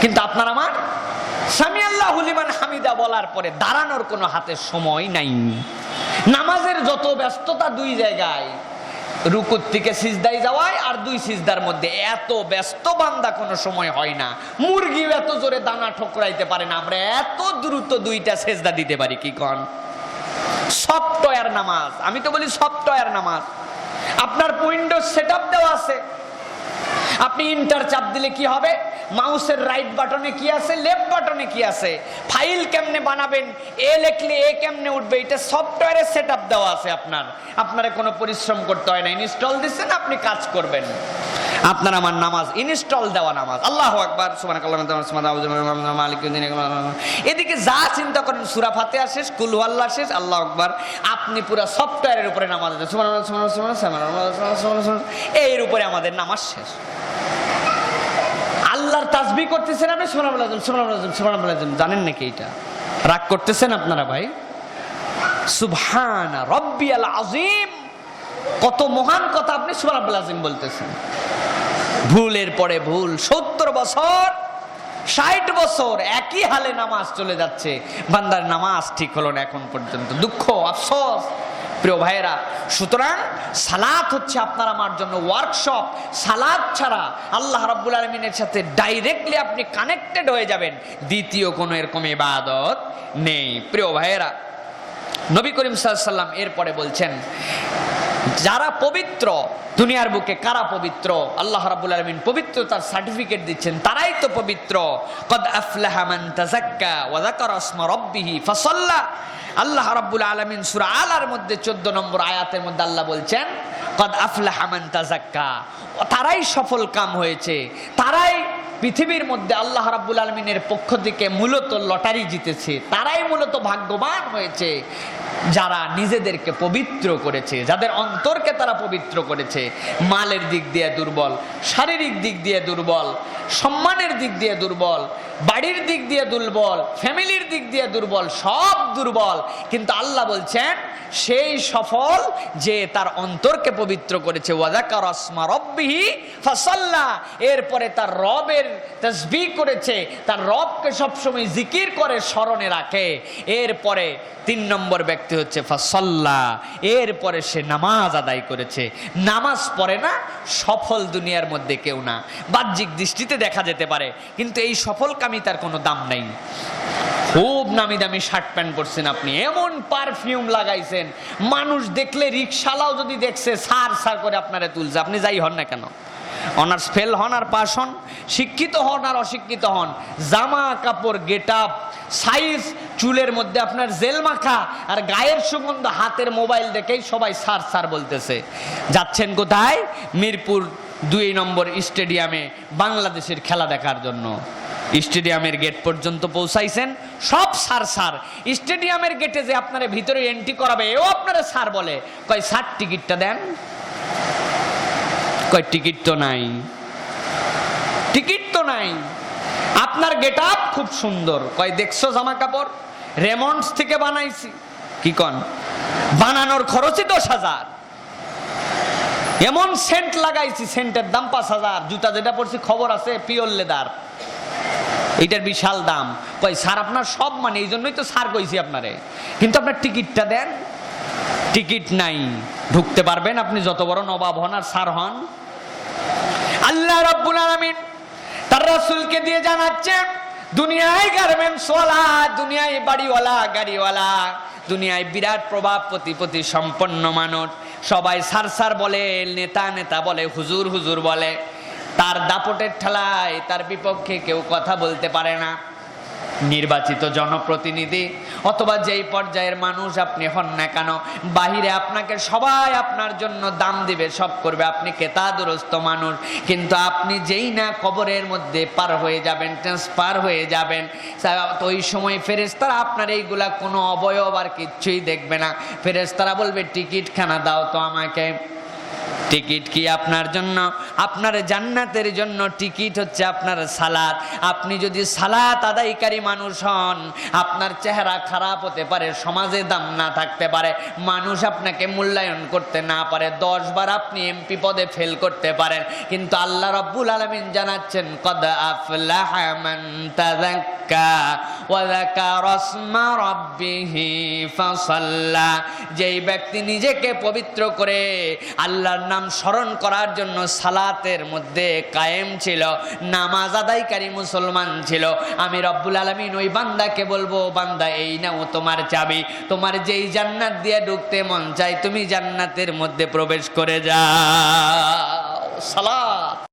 কিন্তু আপনার আমার? স্বামী আল্লাহ হুলিমান হামিদা বলার পরে দাঁড়ানোর কোনো হাতে সময় নাই। নামাজের যত ব্যস্ততা দুই জায়গায়, রুকুর থেকে সিজদাই যাওয়ায় আর দুই সিজদার মধ্যে এত ব্যস্ত বান্দা কোনো সময় হয় না। মুরগিও এত জোরে দানা ঠোকরাইতে পারে না। আমরা এত দ্রুত দুইটা সেজদা দিতে পারি, কি কন? সফটওয়্যার নামাজ। আমি তো বলি সফটওয়্যার নামাজ। আপনার উইন্ডোজ সেট দেওয়া আছে। আপনি ইন্টার চাপ দিলে কি হবে? মাউসের রাইট বাটনে কি আছে? লেফট বাটনে কি আছে? ফাইল কেমনে বানাবেন? এ লেখলে এ কেমনে উঠবে? এটা সফটওয়্যারের সেট দেওয়া আছে আপনার। আপনারা কোনো পরিশ্রম করতে হয় না। ইনস্টল দিচ্ছেন আপনি কাজ করবেন। আপনার আমার নামাজ। ইনস্টল দেওয়া নামাজ। আল্লাহ মালিক এদিকে যা চিন্তা করেন, সূরা ফাতিহা শেষ, কুল আল্লাহ শেষ, আল্লাহ আকবার। আপনি পুরো সফটওয়্যারের উপরে নামাজ এর উপরে আমাদের নামাজ শেষ। তাসবি করতেছেন আপনি? সুবহানাল্লাহ সুবহানাল্লাহ সুবহানাল্লাহ জানেন নাকি এটা? রাগ করতেছেন আপনারা ভাই? সুবহান রব্বিয়াল আজিম কত মহান কথা আপনি সুবহানাল্লাহ আজিম বলতেছেন। ভুলের পরে ভুল, সত্তর বছর, ষাট বছর, একই হালে নামাজ চলে যাচ্ছে। বান্দার নামাজ ঠিক হলো না এখন পর্যন্ত। দুঃখ, আফসোস। প্রিয় ভাইয়েরা, সুতরাং সালাত হচ্ছে আপনার আমার জন্য ওয়ার্কশপ সালাদ ছাড়া আল্লাহ রাব্বুল আলমিনের সাথে ডাইরেক্টলি আপনি কানেক্টেড হয়ে যাবেন। দ্বিতীয় কোনো এরকম ইবাদত নেই। প্রিয় ভাইয়েরা, নবী করিম সাল্লাম এরপরে বলছেন, যারা পবিত্র, দুনিয়ার বুকে কারা পবিত্র? আল্লাহ রাব্বুল আলামিন পবিত্রতার সার্টিফিকেট দিচ্ছেন, তারাই তো পবিত্র। কদ আফলাহা মান তাযাক্কা ওয়া যাকারা ইসমা রাব্বিহি ফাসাল্লা। আল্লাহ রাব্বুল আলামিন সূরা আলার মধ্যে 14 নম্বর আয়াতের মধ্যে আল্লাহ বলছেন, কদ আফলাহা মান তাযাক্কা। তারাই সফল কাম হয়েছে। তারাই পৃথিবীর মধ্যে আল্লাহ রাব্বুল আলমিনের পক্ষ থেকে মূলত লটারি জিতেছে। তারাই মূলত ভাগ্যবান হয়েছে। যারা নিজেদেরকে পবিত্র করেছে, যাদের অন্তরকে তারা পবিত্র করেছে, মালের দিক দিয়ে দুর্বল, শারীরিক দিক দিয়ে দুর্বল, সম্মানের দিক দিয়ে দুর্বল, বাড়ির দিক দিয়ে দুর্বল, ফ্যামিলির দিক দিয়ে দুর্বল, সব দুর্বল। কিন্তু আল্লাহ বলছেন, সেই সফল যে তার অন্তরকে পবিত্র করেছে ওয়াজাকার আসমা রব্বিহি ফাসাল্লা, এরপরে তার রবের তসবি করেছে, তার রবকে সবসময় জিকির করে, স্মরণে রাখে। এরপরে তিন নম্বর ব্যক্তি হচ্ছে, ফাসল্লা। এরপরে সে নামাজ আদায় করেছে। নামাজ পড়ে না, সফল দুনিয়ার মধ্যে কেউ না। বাহ্যিক দৃষ্টিতে দেখা যেতে পারে, কিন্তু এই সফলকামিতার কোনো দাম নাই। খুব নামি দামি শার্ট প্যান্ট পরছেন আপনি। এমন পারফিউম লাগাইছেন। মানুষ দেখলে রিক্সালাও যদি দেখছে সার সার করে আপনারা তুলছে। আপনি যাই হন না কেন? অনার্স ফেল হন আর পাস হন, শিক্ষিত হন আর অশিক্ষিত হন। জামা কাপড়, গেট আপ, সাইজ, চুলের মধ্যে আপনার জেল মাখা আর গায়ের সুগন্ধ, হাতের মোবাইল দেখেই সবাই সার সার বলতেছে। যাচ্ছেন কোথায়? মিরপুর দুই নম্বর স্টেডিয়ামে বাংলাদেশের খেলা দেখার জন্য। স্টেডিয়ামের গেট পর্যন্ত পৌঁছাইছেন, সব সার সার। স্টেডিয়ামের গেটে যে আপনারা ভিতরে এন্ট্রি করাবে, এও আপনারা সার বলে। কয়, সার টিকিটটা দেন? কয়, টিকিট তো নাই। টিকিট তো নাই। আপনার গেট আপ খুব সুন্দর। কয়, দেখছ জামা কাপড়? রেমন্ডস থেকে বানাইছি। কি কন? বানানোর খরচই দশ হাজার। এমন সেন্ট লাগাইছি, সেন্টের দাম পাঁচ হাজার। জুতা যেটা পড়ছি খবর আছে, পিওর লেদার। এইটার বিশাল দাম। কই স্যার, আপনার সব মানে এই জন্যই তো স্যার কইছি আপনারে। কিন্তু আপনার টিকিটটা দেন। টিকিট নাই। ঢুকতে পারবেন আপনি যত বড় নবাব হন আর স্যার হন। আল্লাহ রাব্বুল আলামিন তার রাসূলকে দিয়ে জানাচ্ছেন, দুনিয়ায় গার্মেন্টস ওয়ালা, দুনিয়ায় বাড়িওয়ালা, গাড়িওয়ালা, দুনিয়ায় বিরাট প্রভাব প্রতিপতি সম্পন্ন মানুষ। সবাই সার সার বলে, নেতা নেতা বলে, হুজুর হুজুর বলে। তার দাপটের ঠেলায়, তার বিপক্ষে কেউ কথা বলতে পারে না। নির্বাচিত জনপ্রতিনিধি, অথবা যেই পর্যায়ের মানুষ আপনি হন না কেন, বাহিরে আপনাকে সবাই আপনার জন্য দাম দিবে, সব করবে। আপনি কেতাদুরস্ত মানুষ, কিন্তু আপনি যেই না কবরের মধ্যে পার হয়ে যাবেন, ট্রান্সফার হয়ে যাবেন তো ওই সময় ফেরেস্তারা আপনার এইগুলা কোনো অবয়ব আর কিচ্ছুই দেখবে না। ফেরেস্তারা বলবে টিকিট খানা দাও তো আমাকে। টিকিট কি আপনার জন্য? আপনার জান্নাতের জন্য টিকিট হচ্ছে আপনার সালাত। আপনি যদি সালাত আদায়কারী মানুষ হন, আপনার চেহারা খারাপ হতে পারে, সমাজে দাম না থাকতে পারে, মানুষ আপনাকে মূল্যায়ন করতে না পারে, দশ বার আপনি এমপি পদে ফেল করতে পারেন। কিন্তু আল্লাহ রব্বুল আলামিন জানাচ্ছেন, কদ আফলাহা ফাসাল্লা যেই ব্যক্তি নিজেকে পবিত্র করে আল্লাহর নাম স্মরণ করার জন্য সালাতের মধ্যে কায়েম ছিল, নামাজ আদায়কারী মুসলমান ছিল, আমি রব্বুল আলমিন ওই বান্দাকে বলব, বান্দা, এই নাও তোমার চাবি, তোমার যেই জান্নাত দিয়ে ঢুকতে মন চাই তুমি জান্নাতের মধ্যে প্রবেশ করে যাও। সালাত।